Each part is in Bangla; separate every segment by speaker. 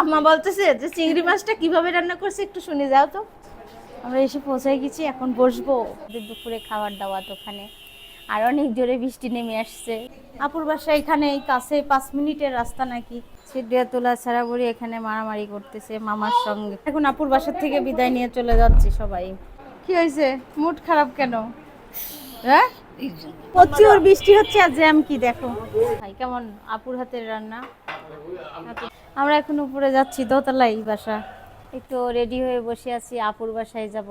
Speaker 1: আম্মা বলতেছে যে চিংড়ি মাছটা কীভাবে রান্না করছে একটু শুনে যাও তো। আমরা এসে পৌঁছে গেছি, এখন বসবো
Speaker 2: দুপুরে খাবার দাওয়াত ওখানে। আর অনেক জোরে বৃষ্টি নেমে আসছে।
Speaker 1: আপুর বাসা এখানে এই কাছে পাঁচ মিনিটের রাস্তা নাকি।
Speaker 2: সিডিয়া তোলা ছাড়া বড়ি এখানে মারামারি করতেছে মামার সঙ্গে।
Speaker 1: এখন আপুর বাসার থেকে বিদায় নিয়ে চলে যাচ্ছি সবাই। কি হয়েছে? মুড খারাপ কেন? হ্যাঁ? প্রচুর বৃষ্টি হচ্ছে আর জ্যাম কি দেখো? ভাই, কেমন? আপুর হাতের রান্না? আমরা এখন উপরে যাচ্ছি দোতলাই বাসা।
Speaker 2: একটু রেডি হয়ে বসে আছি আপুর বাসায় যাব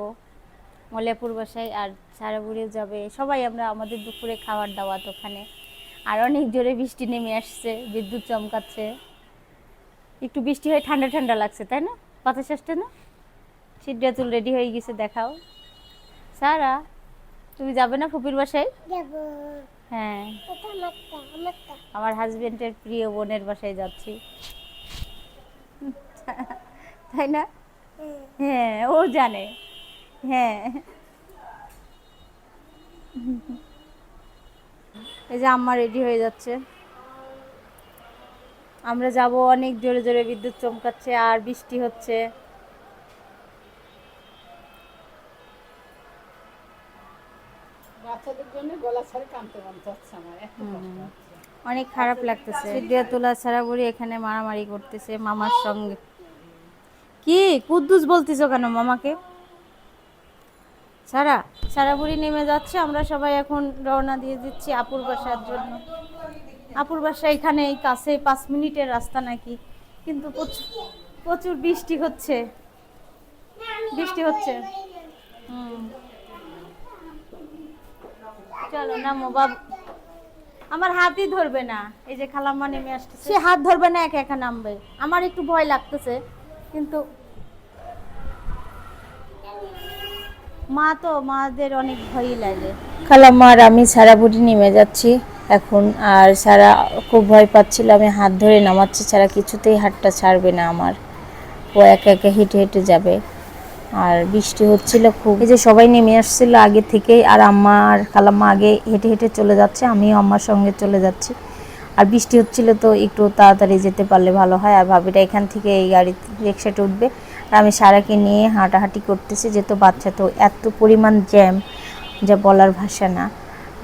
Speaker 2: মলিয়াপুর বাসায় আর ছাড়াবুড়িও যাবে। সবাই আমরা আমাদের দুপুরে খাবার দাওয়াত ওখানে। আর অনেক জোরে বৃষ্টি নেমে আসছে বিদ্যুৎ চমকাচ্ছে। একটু বৃষ্টি হয়ে ঠান্ডা ঠান্ডা লাগছে তাই না? বাতাস আসছে না? সিডিয়া চুল রেডি হয়ে গেছে দেখাও। সারা তুমি যাবে না ফুপির বাসায়? হ্যাঁ। আমার হাজবেন্ডের প্রিয় বোনের বাসায় যাচ্ছি। তাই না? হ্যাঁ ও জানে। হ্যাঁ।
Speaker 1: এই যে আম্মা রেডি হয়ে যাচ্ছে। আমরা যাব অনেক জোরে জোরে বিদ্যুৎ চমকাচ্ছে আর বৃষ্টি হচ্ছে। অনেক খারাপ লাগতেছে।
Speaker 2: সিডিয়া তোলা ছাড়াবড়ি এখানে মারামারি করতেছে মামার সঙ্গে।
Speaker 1: কি কুদ্দুস বলতিছো কেন মামাকে? সারা সারা বুড়ি নেমে যাচ্ছে, আমরা সবাই এখন রওনা দিয়ে দিচ্ছি আপুর বাসার জন্য। আপুর বাসা এখানে, এই কাছে, পাঁচ মিনিটের রাস্তা নাকি। কিন্তু প্রচুর প্রচুর বৃষ্টি হচ্ছে। বৃষ্টি হচ্ছে। চলো, নামো, বাবু। আমার হাতই ধরবে না। এই যে খালাম্মা নেমে আসতেছে। সে হাত ধরবে না, একা একা নামবে। আমার একটু ভয় লাগতেছে। মা তো, মাদের অনেক ভয়ই লাগে।
Speaker 2: খালাম্মা আর আমি ছাড়াবুড়ি নেমে যাচ্ছি এখন, আর সারা খুব ভয় পাচ্ছিল, আমি হাত ধরে নামাচ্ছি ছাড়া কিছুতেই হাতটা ছাড়বে না আমার। ও একা একা হেঁটে হেঁটে যাবে। আর বৃষ্টি হচ্ছিল খুব। এই যে সবাই নেমে আসছিল আগে থেকেই, আর আম্মা আর খালাম্মা আগে হেঁটে হেঁটে চলে যাচ্ছে, আমিও আম্মার সঙ্গে চলে যাচ্ছি। আর বৃষ্টি হচ্ছিল তো একটু তাড়াতাড়ি যেতে পারলে ভালো হয়। আর ভাবিটা এখান থেকে এই গাড়ি রিক্সাটা উঠবে। আর আমি সারাকে নিয়ে হাঁটাহাঁটি করতেছি, যেহেতু বাচ্চা তো এত পরিমাণ জ্যাম যা বলার ভাষা না।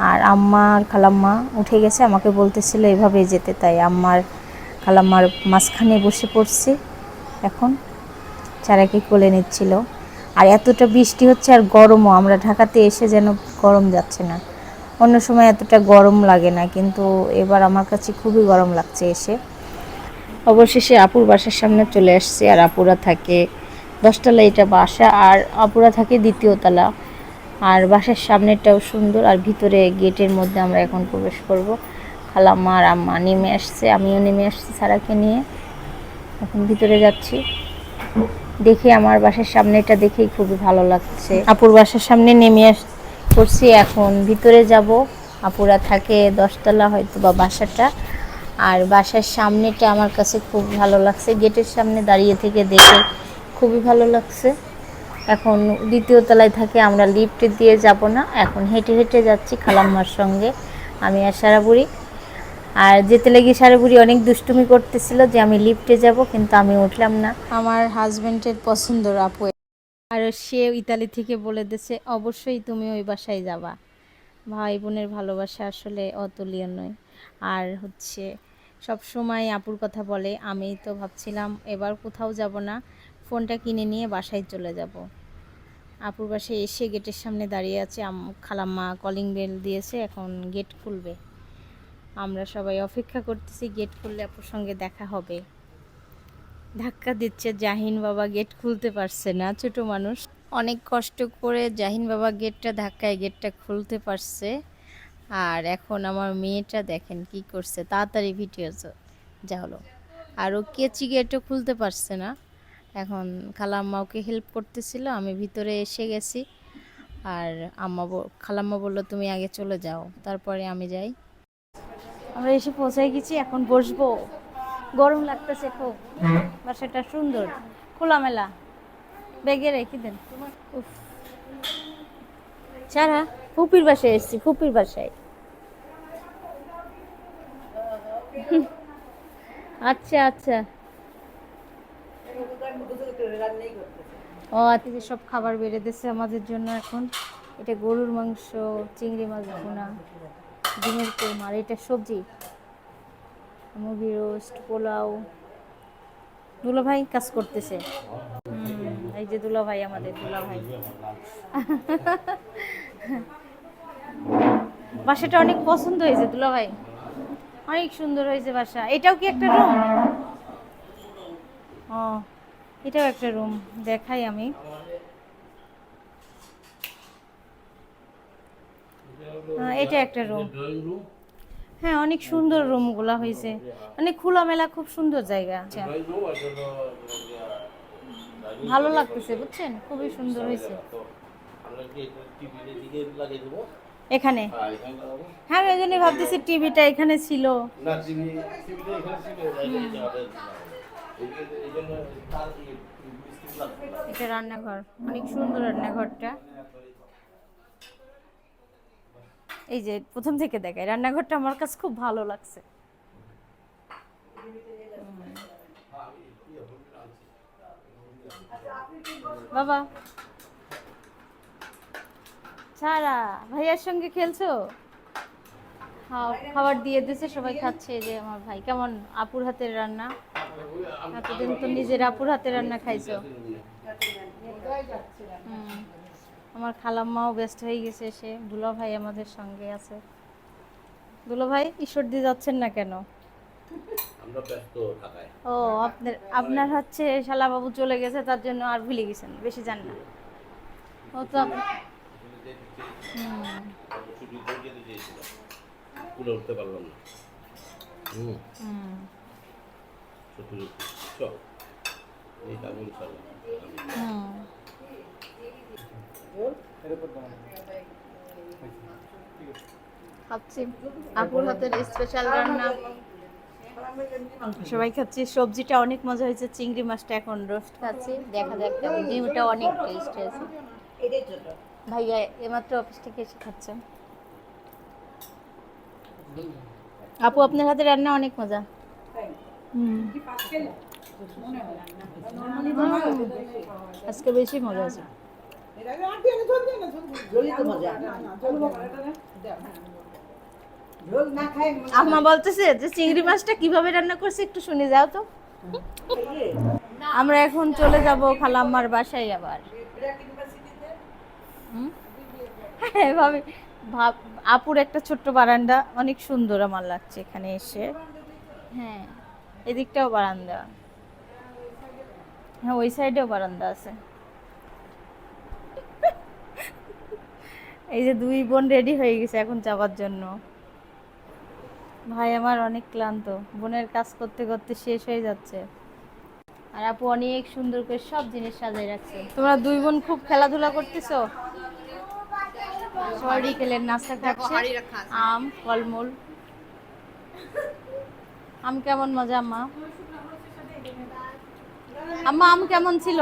Speaker 2: আর আম্মা আর খালাম্মা উঠে গেছে, আমাকে বলতেছিল এভাবে যেতে। তাই আম্মার খালাম্মার মাঝখানে বসে পড়ছে এখন। চারাকে কোলে নিচ্ছিল। আর এতটা বৃষ্টি হচ্ছে আর গরমও, আমরা ঢাকাতে এসে যেন গরম যাচ্ছে না। অন্য সময় এতটা গরম লাগে না, কিন্তু এবার আমার কাছে খুবই গরম লাগছে এসে। অবশেষে আপুর বাসার সামনে চলে আসছে আর আপুরা থাকে দশতলা এটা বাসা আর আপুরা থাকে দ্বিতীয় তলা। আর বাসার সামনেটাও সুন্দর আর ভিতরে গেটের মধ্যে আমরা এখন প্রবেশ করব। খালাম্মা আর আম্মা নেমে আসছে, আমিও নেমে আসছি সারাকে নিয়ে। এখন ভিতরে যাচ্ছি। দেখে আমার বাসার সামনেটা দেখেই খুবই ভালো লাগছে। আপুর বাসার সামনে নেমে আস করছি এখন। ভিতরে যাব। আপুরা থাকে দশতলা হয়তো বা বাসাটা। আর বাসার সামনেটা আমার কাছে খুব ভালো লাগছে। গেটের সামনে দাঁড়িয়ে থেকে দেখে খুবই ভালো লাগছে। এখন দ্বিতীয় তলায় থাকে, আমরা লিফট দিয়ে যাব না। এখন হেঁটে হেঁটে যাচ্ছি খালাম্মার সঙ্গে, আমি আর সারাবুড়ি। আর যেতে লেগে সারাবুড়ি অনেক দুষ্টুমি করতেছিল যে আমি লিফটে যাব, কিন্তু আমি উঠলাম না।
Speaker 1: আমার হাজব্যান্ডের পছন্দর আপু সে ইতালি থেকে বলে দিছে অবশ্যই তুমি ওই বাসায় যাবা। ভাই বোনের ভালোবাসা আসলে অতুলীয় নয়। আর হচ্ছে, সব সময় আপুর কথা বলে, আমি তো ভাবছিলাম এবার কোথাও যাব না, ফোনটা কিনে নিয়ে বাসায় চলে যাব। আপুর বাসায় এসে গেটের সামনে দাঁড়িয়ে আছে খালাম্মা কলিং বেল দিয়েছে, এখন গেট খুলবে। আমরা সবাই অপেক্ষা করতেছি গেট খুললে আপুর সঙ্গে দেখা হবে। ধাক্কা দিচ্ছে, জাহিন বাবা গেট খুলতে পারছে না, ছোট মানুষ। অনেক কষ্ট করে জাহিন বাবা গেটটা ধাক্কায় গেটটা খুলতে পারছে। আর এখন আমার মেয়েটা দেখেন কি করছে, তাড়াতাড়ি ভিডিও যা হলো আর ও কেচি গেটও খুলতে পারছে না। এখন খালাম্মা ওকে হেল্প করতেছিল, আমি ভিতরে এসে গেছি। আর আম্মা খালাম্মা বলল, তুমি আগে চলে যাও, তারপরে আমি যাই। আমরা এসে পৌঁছাই গেছি, এখন বসবো। গরম লাগতেছে খুব বাসাটা সুন্দর। খোলামেলা। বেগে রেখে দেন। উফ। সারা ফুপির বাসায় এসেছি ফুপির বাসায়। আচ্ছা আচ্ছা। ও আজকে সব খাবার বেড়ে দিচ্ছে আমাদের জন্য এখন এটা গরুর মাংস চিংড়ি মাছ ভুনা ডিমের কোরমা আর এটা সবজি। মুরগি রোস্ট পোলাও। দুলা ভাই কাজ করতেছে। এই যে দুলা ভাই আমাদের দুলা ভাই বাসাটা অনেক পছন্দ হয়েছে দুলা ভাই অনেক সুন্দর হয়েছে বাসা। এটাও কি একটা রুম ও এটাও একটা রুম দেখাই আমি। হ্যাঁ, এটা একটা রুম হ্যাঁ অনেক সুন্দর রুমগুলা হয়েছে মানে খোলামেলা খুব সুন্দর জায়গা। আচ্ছা। ভালো লাগতেছে বুঝছেন? খুবই সুন্দর হয়েছে এখানে? হ্যাঁ আমি ওই জন্যই ভাবতেছি টিভিটা এখানে ছিল।
Speaker 3: জন্য।
Speaker 1: এটা রান্নাঘর। অনেক সুন্দর রান্নাঘরটা। এই যে প্রথম থেকে দেখায় রান্নাঘরটা আমার কাছে খুব ভালো লাগছে। বাবা। সারা ভাইয়ার সঙ্গে খেলছো? খাবার দিয়ে দিছে সবাই খাচ্ছে যে আমার ভাই। কেমন? আপুর হাতের রান্না? এতদিন তো নিজের আপুর হাতের রান্না খাইছো। হুম। আমার খালাম্মাও ব্যস্ত হয়ে গেছে সে দুলা ভাই আমাদের সঙ্গে আছে দুলা ভাই ঈশ্বর দিয়ে যাচ্ছেন না কেন
Speaker 3: আমরা ব্যস্ত থাকায়
Speaker 1: ও আপনার আপনার হচ্ছে শালা বাবু চলে গেছে তার জন্য আর ভুলে গেছেন বেশি জান না ও তো হুম।
Speaker 3: উঠতে পারলাম না হুম
Speaker 1: হুম।
Speaker 3: সত্যি সত্যি চল এই কাবুল ইনশাল্লাহ
Speaker 1: হুম। খাচ্ছি আপুর হাতের স্পেশাল রান্না। সবাই খাচ্ছি সবজিটা অনেক মজা হয়েছে চিংড়ি মাছটা এখন রোস্ট খাচ্ছি দেখা যাক ডিমটা অনেক টেস্ট হয়েছে। ভাইয়া এমাত্র অফিস থেকে এসে খাচ্ছে আপু আপনার হাতে রান্না অনেক মজা। আজকে বেশি মজা আছে আম্মা বলতেছে যে চিংড়ি মাছটা কীভাবে রান্না করছে একটু শুনে যাও তো। আমরা এখন চলে যাব খালাম্মার বাসায় আবার। হ্যাঁ ভাবি, ভাব, আপুর একটা ছোট্ট বারান্দা, অনেক সুন্দর আমার লাগছে এখানে এসে। হ্যাঁ এদিকটাও বারান্দা। হ্যাঁ ওই সাইডেও বারান্দা আছে। এই যে দুই বোন রেডি হয়ে গেছে এখন যাওয়ার জন্য। ভাই আমার অনেক ক্লান্ত বোনের কাজ করতে করতে শেষ হয়ে যাচ্ছে। আর আপু অনেক সুন্দর করে সব জিনিস সাজিয়ে রাখছে। তোমরা দুই বোন খুব খেলাধুলা করতেছো? সবাই বিকেলের নাস্তা খাচ্ছে। আম ফলমূল। আম কেমন মজা আম্মা? আম্মা আম কেমন ছিল?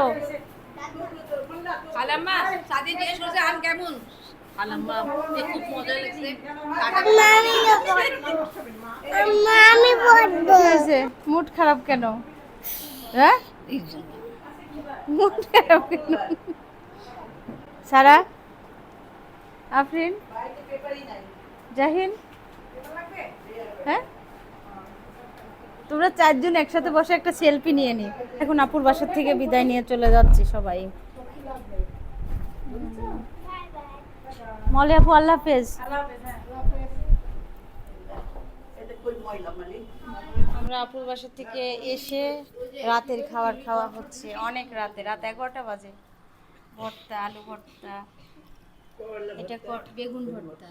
Speaker 4: আম কেমন?
Speaker 1: মুড খারাপ কেন? হ্যাঁ? মুড খারাপ কেন? সারা? আফরিন? জাহিন? হ্যাঁ? তোমরা চারজন একসাথে বসে একটা সেলফি নিয়ে নি। এখন আপুর বাসার থেকে বিদায় নিয়ে চলে যাচ্ছি সবাই। মলে আপু আল্লাহ হাফেজ। আমরা আপুর বাসা থেকে এসে রাতের খাবার খাওয়া হচ্ছে অনেক রাতে রাত এগারোটা বাজে। ভর্তা আলু ভর্তা এটা বেগুন ভর্তা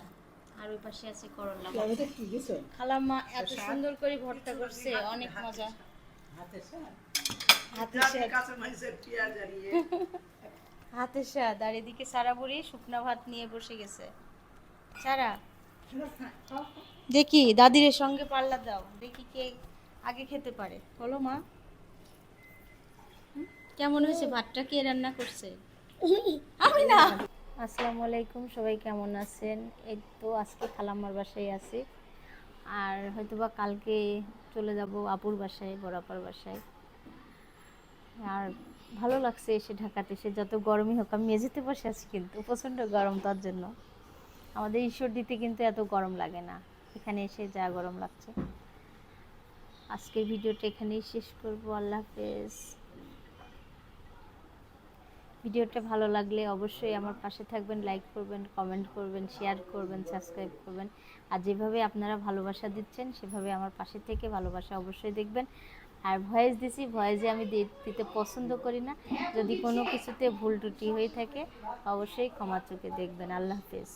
Speaker 1: আর ওই পাশে আছে করলা খালাম্মা এত সুন্দর করে ভর্তা করছে অনেক মজা। হাতের স্বাদ হাতের স্বাদ, আর এদিকে সারা বুড়ি শুকনা ভাত নিয়ে বসে গেছে। সারা, দেখি দাদির সঙ্গে পাল্লা দাও, দেখি কে আগে খেতে পারে। বলো মা। কেমন হয়েছে? ভাতটা কে রান্না করছে? আমি না। আসসালামু আলাইকুম, সবাই কেমন আছেন? এই তো আজকে খালাম্মার বাসায় আছি। আর হয়তোবা কালকে চলে যাব আপুর বাসায় বড়াপার বাসায়। আর ভালো লাগছে এসে ঢাকাতে। এসে যত গরমই হোক, আমি মেঝেতে বসে আছি কিন্তু, প্রচণ্ড গরম তার জন্য। আমাদের ঈশ্বর দিতে কিন্তু এত গরম লাগে না। এখানে এসে যা গরম লাগছে। আজকের ভিডিওটা এখানেই শেষ করব। আল্লাহ হাফেজ। ভিডিওটা ভালো লাগলে অবশ্যই আমার পাশে থাকবেন, লাইক করবেন, কমেন্ট করবেন, শেয়ার করবেন, সাবস্ক্রাইব করবেন। আর যেভাবে আপনারা ভালোবাসা দিচ্ছেন, সেভাবে আমার পাশে থেকে ভালোবাসা অবশ্যই দেখবেন। আর ভয়েস দিছি, ভয়েসে আমি দিতে পছন্দ করি না। যদি কোনো কিছুতে ভুল ত্রুটি হয়ে থাকে, অবশ্যই ক্ষমা চোখে দেখবেন। আল্লাহ হাফেজ।